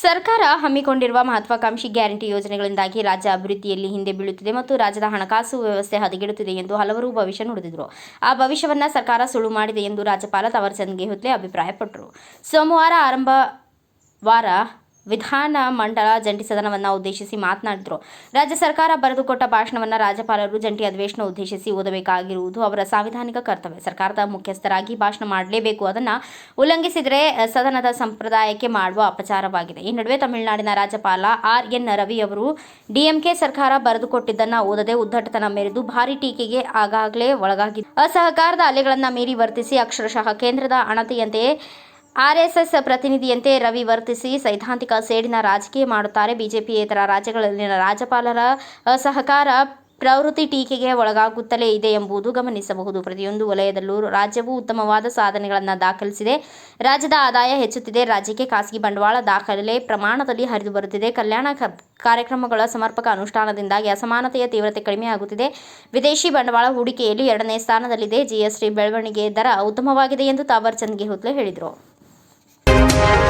ಸರ್ಕಾರ ಹಮ್ಮಿಕೊಂಡಿರುವ ಮಹತ್ವಾಕಾಂಕ್ಷಿ ಗ್ಯಾರಂಟಿ ಯೋಜನೆಗಳಿಂದಾಗಿ ರಾಜ್ಯ ಅಭಿವೃದ್ಧಿಯಲ್ಲಿ ಹಿಂದೆ ಬೀಳುತ್ತಿದೆ ಮತ್ತು ರಾಜ್ಯದ ಹಣಕಾಸು ವ್ಯವಸ್ಥೆ ಹದಗೆಡುತ್ತಿದೆ ಎಂದು ಹಲವರು ಭವಿಷ್ಯ ನುಡಿದಿದ್ರು. ಆ ಭವಿಷ್ಯವನ್ನ ಸರ್ಕಾರ ಸುಳ್ಳು ಮಾಡಿದೆ ಎಂದು ರಾಜ್ಯಪಾಲ ತವರ್ಚಂದ್ ಗೆಹ್ಲೋಟ್ ಅಭಿಪ್ರಾಯಪಟ್ಟರು. ಸೋಮವಾರ ಆರಂಭವಾರ ವಿಧಾನ ಮಂಡಲ ಜಂಟಿ ಸದನವನ್ನು ಉದ್ದೇಶಿಸಿ ಮಾತನಾಡಿದರು. ರಾಜ್ಯ ಸರ್ಕಾರ ಬರೆದುಕೊಟ್ಟ ಭಾಷಣವನ್ನು ರಾಜ್ಯಪಾಲರು ಜಂಟಿ ಅಧಿವೇಶನ ಉದ್ದೇಶಿಸಿ ಓದಬೇಕಾಗಿರುವುದು ಅವರ ಸಾಂವಿಧಾನಿಕ ಕರ್ತವ್ಯ. ಸರ್ಕಾರದ ಮುಖ್ಯಸ್ಥರಾಗಿ ಭಾಷಣ ಮಾಡಲೇಬೇಕು. ಅದನ್ನು ಉಲ್ಲಂಘಿಸಿದರೆ ಸದನದ ಸಂಪ್ರದಾಯಕ್ಕೆ ಮಾಡುವ ಅಪಚಾರವಾಗಿದೆ. ಈ ನಡುವೆ ತಮಿಳುನಾಡಿನ ರಾಜ್ಯಪಾಲ ಆರ್ ಎನ್ ರವಿ ಅವರು ಡಿಎಂಕೆ ಸರ್ಕಾರ ಬರೆದುಕೊಟ್ಟಿದ್ದನ್ನು ಓದದೆ ಉದ್ದಟತನ ಮೆರೆದು ಭಾರಿ ಟೀಕೆಗೆ ಆಗಾಗಲೇ ಒಳಗಾಗಿದ್ದು. ಅಸಹಕಾರದ ಅಲೆಗಳನ್ನು ಮೀರಿ ವರ್ತಿಸಿ ಅಕ್ಷರಶಃ ಕೇಂದ್ರದ ಅಣತಿಯಂತೆಯೇ ಆರ್ಎಸ್ಎಸ್ ಪ್ರತಿನಿಧಿಯಂತೆ ರವಿ ವರ್ತಿಸಿ ಸೈದ್ಧಾಂತಿಕ ಸೇಡಿನ ರಾಜಕೀಯ ಮಾಡುತ್ತಾರೆ. ಬಿಜೆಪಿಯೇತರ ರಾಜ್ಯಗಳಲ್ಲಿನ ರಾಜ್ಯಪಾಲರ ಅಸಹಕಾರ ಪ್ರವೃತ್ತಿ ಟೀಕೆಗೆ ಒಳಗಾಗುತ್ತಲೇ ಇದೆ ಎಂಬುದು ಗಮನಿಸಬಹುದು. ಪ್ರತಿಯೊಂದು ವಲಯದಲ್ಲೂ ರಾಜ್ಯವು ಉತ್ತಮವಾದ ಸಾಧನೆಗಳನ್ನು ದಾಖಲಿಸಿದೆ. ರಾಜ್ಯದ ಆದಾಯ ಹೆಚ್ಚುತ್ತಿದೆ. ರಾಜ್ಯಕ್ಕೆ ಖಾಸಗಿ ಬಂಡವಾಳ ದಾಖಲೆ ಪ್ರಮಾಣದಲ್ಲಿ ಹರಿದು ಬರುತ್ತಿದೆ. ಕಲ್ಯಾಣ ಕಾರ್ಯಕ್ರಮಗಳ ಸಮರ್ಪಕ ಅನುಷ್ಠಾನದಿಂದಾಗಿ ಅಸಮಾನತೆಯ ತೀವ್ರತೆ ಕಡಿಮೆಯಾಗುತ್ತಿದೆ ವಿದೇಶಿ ಬಂಡವಾಳ ಹೂಡಿಕೆಯಲ್ಲಿ ಎರಡನೇ ಸ್ಥಾನದಲ್ಲಿದೆ. ಜಿಎಸ್ಟಿ ಬೆಳವಣಿಗೆ ದರ ಉತ್ತಮವಾಗಿದೆ ಎಂದು ತಾವರ್ ಚಂದ್ ಹೇಳಿದರು. thank you.